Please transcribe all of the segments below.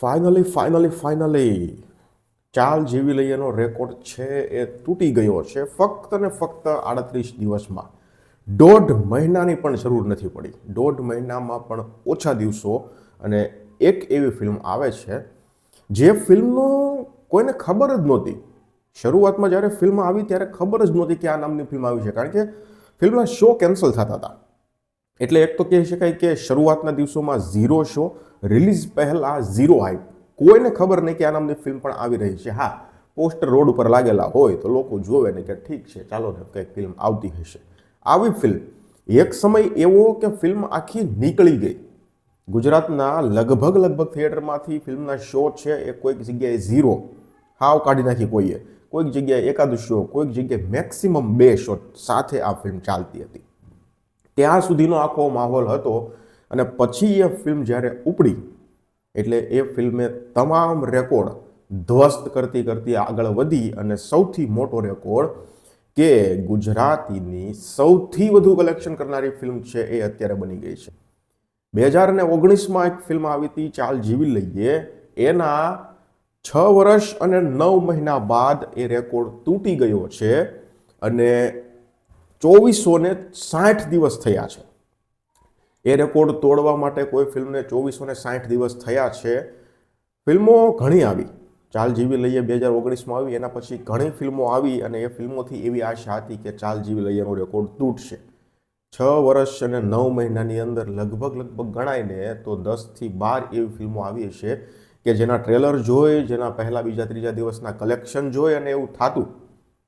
Finally finally finally ચાલ જીવી લઈએનો record છે એ તૂટી ગયો છે ફક્ત ને ફક્ત આડત્રીસ દિવસમાં. દોઢ મહિનાની પણ જરૂર નથી પડી. દોઢ મહિનામાં પણ ઓછા દિવસો અને એક એવી ફિલ્મ આવે છે જે ફિલ્મનો કોઈને ખબર જ નહોતી. શરૂઆતમાં જ્યારે ફિલ્મ આવી ત્યારે ખબર જ નહોતી કે આ નામની ફિલ્મ આવી છે. કારણ કે ફિલ્મના શો કેન્સલ થતા હતા. એટલે એક તો કહી શકાય કે શરૂઆતના દિવસોમાં ઝીરો શો રિલીઝ પહેલાં ઝીરો હાઈપ. કોઈને ખબર નહીં કે આ નામની ફિલ્મ પણ આવી રહી છે. હા, પોસ્ટર રોડ ઉપર લાગેલા હોય તો લોકો જોવે ને કે ઠીક છે, ચાલો ને કંઈક ફિલ્મ આવતી હશે. આવી ફિલ્મ એક સમય એવો કે ફિલ્મ આખી નીકળી ગઈ. ગુજરાતના લગભગ લગભગ થિયેટરમાંથી ફિલ્મના શો છે એ કોઈક જગ્યાએ ઝીરો. હાવ કાઢી નાખી કોઈએ. કોઈક જગ્યાએ એકાદ શો, કોઈક જગ્યાએ મેક્સિમમ બે શો સાથે આ ફિલ્મ ચાલતી હતી. ત્યાં સુધીનો આખો માહોલ હતો અને પછી એ ફિલ્મ જ્યારે ઉપડી, એટલે એ ફિલ્મે તમામ રેકોર્ડ ધ્વસ્ત કરતી કરતી આગળ વધી અને સૌથી મોટો રેકોર્ડ કે ગુજરાતીની સૌથી વધુ કલેક્શન કરનારી ફિલ્મ છે એ અત્યારે બની ગઈ છે. બે હજાર ને ઓગણીસમાં એક ફિલ્મ આવી હતી, ચાલ જીવી લઈએ. એના છ વર્ષ અને નવ મહિના બાદ એ રેકોર્ડ તૂટી ગયો છે અને ચોવીસો ને સાઠ દિવસ થયા છે. એ રેકોર્ડ તોડવા માટે કોઈ ફિલ્મને ચોવીસો ને સાઠ દિવસ થયા છે. ફિલ્મો ઘણી આવી. ચાલ જીવી લઈએ બે હજાર ઓગણીસમાં આવી, એના પછી ઘણી ફિલ્મો આવી અને એ ફિલ્મોથી એવી આશા હતી કે ચાલ જીવી લઈએનો રેકોર્ડ તૂટશે. છ વર્ષ અને નવ મહિનાની અંદર લગભગ લગભગ ગણાયને તો દસથી બાર એવી ફિલ્મો આવી હશે કે જેના ટ્રેલર જોઈ, જેના પહેલાં બીજા ત્રીજા દિવસના કલેક્શન જોઈ અને એવું થતું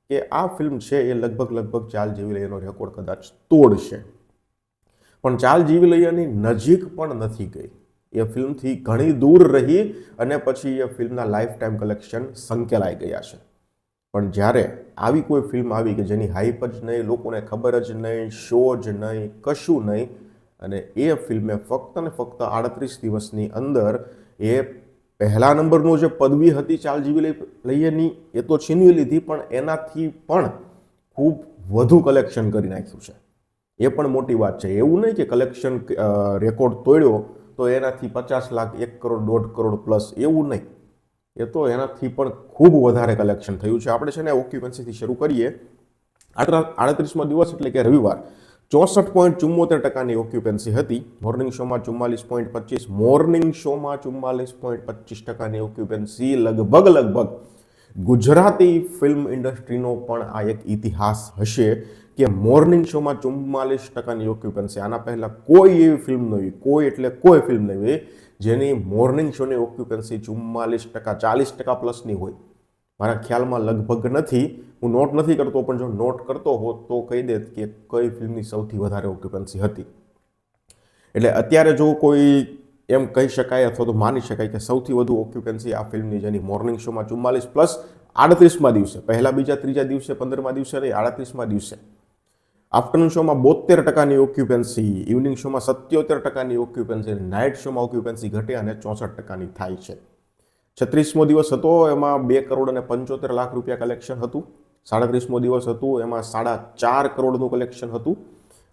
કે આ ફિલ્મ છે એ લગભગ લગભગ ચાલ જીવી લઈએનો રેકોર્ડ કદાચ તોડશે. પણ ચાલ જીવી લઈએની નજીક પણ નથી ગઈ. એ ફિલ્મથી ઘણી દૂર રહી અને પછી એ ફિલ્મના લાઈફ ટાઈમ કલેક્શન સંકેલાઈ ગયા છે. પણ જ્યારે આવી કોઈ ફિલ્મ આવી કે જેની હાઈપ જ નહીં, લોકોને ખબર જ નહીં શો જ નહીં, કશું નહીં, અને એ ફિલ્મે ફક્ત ને ફક્ત આડત્રીસ દિવસની અંદર એ પહેલા નંબરનું જે પદવી હતી ચાલ જીવી લઈ લઈએની એ તો છીનવી લીધી, પણ એનાથી પણ ખૂબ વધુ કલેક્શન કરી નાખ્યું છે. એ પણ મોટી વાત છે. એવું નહીં કે કલેક્શન રેકોર્ડ તોડ્યો તો એનાથી પચાસ લાખ, એક કરોડ, દોઢ કરોડ પ્લસ એવું નહીં. એ તો એનાથી પણ ખૂબ વધારે કલેક્શન થયું છે. આપણે છે ને ઓક્યુપન્સીથી શરૂ કરીએ. આડત્રીસમો દિવસ એટલે કે રવિવાર. ચોસઠ પોઈન્ટ ચુમ્મોતેર ટકાની ઓક્યુપન્સી હતી. મોર્નિંગ શોમાં ચુમ્માલીસ પોઈન્ટ પચીસ મોર્નિંગ શોમાં ચુમ્માલીસ પોઈન્ટ પચીસ ટકાની ઓક્યુપન્સી લગભગ લગભગ ગુજરાતી ફિલ્મ ઇન્ડસ્ટ્રીનો પણ આ એક ઇતિહાસ હશે. કે મોર્નિંગ શોમાં ચુમ્માલીસ ટકાની ઓક્યુપન્સી આના પહેલાં કોઈ એવી ફિલ્મ ન હોય કોઈ એટલે કોઈ ફિલ્મ નહીં હોય જેની મોર્નિંગ શોની ઓક્યુપન્સી ચુમ્માલીસ ટકા, ચાલીસ ટકા પ્લસની હોય. મારા ખ્યાલમાં લગભગ નથી. હું નોટ નથી કરતો, પણ જો નોટ કરતો હોત તો કહી દેત કે કઈ ફિલ્મની સૌથી વધારે ઓક્યુપન્સી હતી. એટલે અત્યારે જો કોઈ એમ કહી શકાય અથવા તો માની શકાય કે સૌથી વધુ ઓક્યુપન્સી આ ફિલ્મની જેની મોર્નિંગ શોમાં ચુમ્માલીસ પ્લસ આડત્રીસમાં દિવસે. પહેલા બીજા ત્રીજા દિવસે, પંદરમા દિવસે નહીં, આડત્રીસમાં દિવસે. આફ્ટરનૂન શોમાં બોતેર ટકાની ઓક્યુપન્સી ઇવનિંગ શોમાં સત્યોતેર ટકાની ઓક્યુપન્સી નાઇટ શોમાં ઓક્યુપન્સી ઘટે અને ચોસઠ ટકાની થાય છે. છત્રીસમો દિવસ હતો, એમાં બે કરોડ અને પંચોતેર લાખ રૂપિયા કલેક્શન હતું. સાડત્રીસમો દિવસ હતું, એમાં સાડા ચાર કરોડનું કલેક્શન હતું.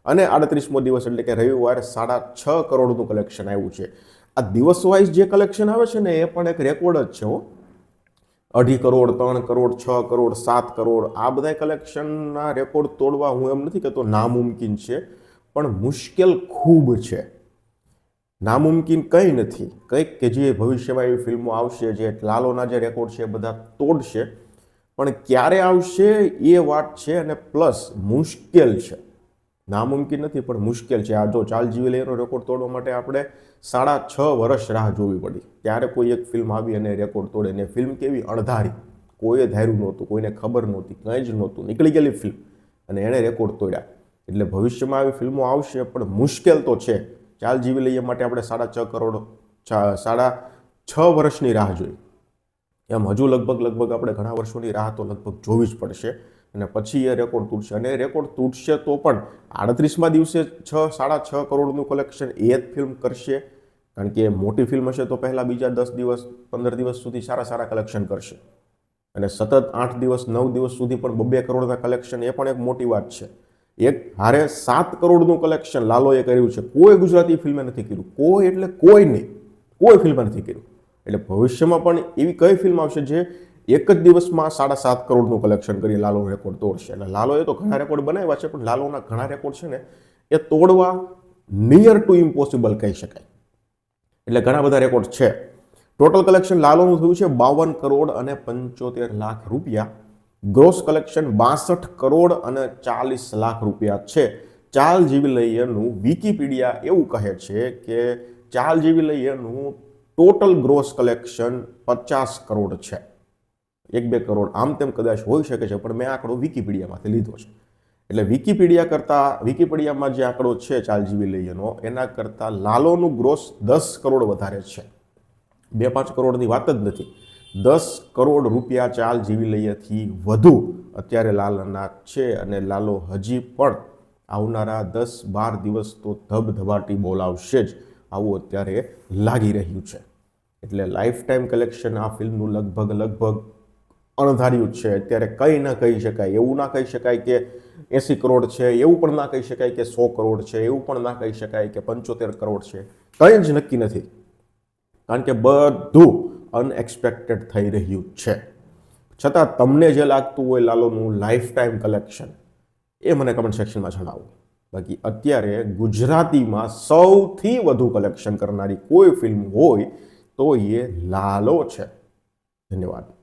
અને આડત્રીસમો દિવસ એટલે કે રવિવારે સાડા છ કરોડનું કલેક્શન આવ્યું છે. આ દિવસ વાઇઝ જે કલેક્શન આવે છે ને, એ પણ એક રેકોર્ડ જ છે હો. અઢી કરોડ, ત્રણ કરોડ, છ કરોડ, સાત કરોડ, આ બધા કલેક્શનના રેકોર્ડ તોડવા હું એમ નથી કહેતો નામુમકિન છે, પણ મુશ્કેલ ખૂબ છે. નામુમકિન કંઈ નથી. કંઈક કે જે ભવિષ્યમાં એવી ફિલ્મો આવશે, જે લાલોના જે રેકોર્ડ છે એ બધા તોડશે, પણ ક્યારે આવશે એ વાત છે અને પ્લસ મુશ્કેલ છે. નામુમકિન નથી, પણ મુશ્કેલ છે. આ જો ચાલ જીવી લઈનો રેકોર્ડ તોડવા માટે આપણે સાડા છ વર્ષ રાહ જોવી પડી. ત્યારે કોઈ એક ફિલ્મ આવી અને રેકોર્ડ તોડે ને ફિલ્મ કેવી અણધારી. કોઈએ ધાર્યું નહોતું, કોઈને ખબર નહોતી, કંઈ જ નહોતું. નીકળી ગયેલી ફિલ્મ અને એણે રેકોર્ડ તોડ્યા. એટલે ભવિષ્યમાં આવી ફિલ્મો આવશે, પણ મુશ્કેલ તો છે. ચાલ જીવી લઈએ માટે આપણે સાડા છ કરોડ સાડા છ વર્ષની રાહ જોઈ. એમ હજુ લગભગ લગભગ આપણે ઘણા વર્ષોની રાહ તો લગભગ જોવી જ પડશે. અને પછી એ રેકોર્ડ તૂટશે. અને રેકોર્ડ તૂટશે તો પણ આડત્રીસમાં દિવસે છ, સાડા છ કરોડનું કલેક્શન એ જ ફિલ્મ કરશે. કારણ કે મોટી ફિલ્મ હશે તો પહેલાં બીજા દસ દિવસ, પંદર દિવસ સુધી સારા સારા કલેક્શન કરશે. અને સતત આઠ દિવસ, નવ દિવસ સુધી પણ બબ્બે કરોડના કલેક્શન એ પણ એક મોટી વાત છે. એક હારે સાત કરોડનું કલેક્શન લાલોએ કર્યું છે. કોઈ ગુજરાતી ફિલ્મે નથી કર્યું. કોઈ એટલે કોઈ નહીં. કોઈ ફિલ્મે નથી કર્યું. એટલે ભવિષ્યમાં પણ એવી કઈ ફિલ્મ આવશે જે એક જ દિવસમાં સાડા સાત કરોડનું કલેક્શન કરી લાલો રેકોર્ડ તોડશે. એટલે લાલોએ તો ઘણા રેકોર્ડ બનાવ્યા છે, પણ લાલોના ઘણા રેકોર્ડ છે ને, એ તોડવા નિયર ટુ ઇમ્પોસિબલ કહી શકાય. એટલે ઘણા બધા રેકોર્ડ છે. ટોટલ કલેક્શન લાલોનું થયું છે બાવન કરોડ અને પંચોતેર લાખ રૂપિયા. ગ્રોસ કલેક્શન બાસઠ કરોડ અને ચાલીસ લાખ રૂપિયા છે. ચાલ જીવી લઈએનું વિકીપીડિયા એવું કહે છે કે ચાલ જીવી લઈએનું ટોટલ ગ્રોસ કલેક્શન પચાસ કરોડ છે. એક બે કરોડ. આમ તેમ કદાચ હોઈ શકે છે, પણ મેં આંકડો વિકીપીડિયામાંથી લીધો છે. એટલે વિકીપીડિયા કરતાં, વિકીપીડિયામાં જે આંકડો છે ચાલ જીવી લઈએનો એના કરતાં લાલોનું ગ્રોસ દસ કરોડ વધારે છે. બે પાંચ કરોડની વાત જ નથી. દસ કરોડ રૂપિયા ચાલ જીવી લઈએથી વધુ અત્યારે લાલના છે અને લાલો હજી પણ આવનારા દસ બાર દિવસ તો ધબધબાટી બોલાવશે જ. આવું અત્યારે લાગી રહ્યું છે. એટલે લાઈફ ટાઈમ કલેક્શન આ ફિલ્મનું લગભગ લગભગ અણધાર્યું જ છે. અત્યારે કંઈ ના કહી શકાય. એવું ના કહી શકાય કે એંસી કરોડ છે. એવું પણ ના કહી શકાય કે સો કરોડ છે. એવું પણ ના કહી શકાય કે પંચોતેર કરોડ છે. કંઈ જ નક્કી નથી. કારણ કે બધું અનએક્સપેક્ટેડ થઈ રહ્યું છે. છતાં તમને જે લાગતું હોય લાલોનું લાઈફ ટાઈમ કલેક્શન એ મને કમેન્ટ સેક્શનમાં જણાવો. બાકી અત્યારે ગુજરાતીમાં સૌથી વધુ કલેક્શન કરનારી કોઈ ફિલ્મ હોય તો એ લાલો છે. ધન્યવાદ.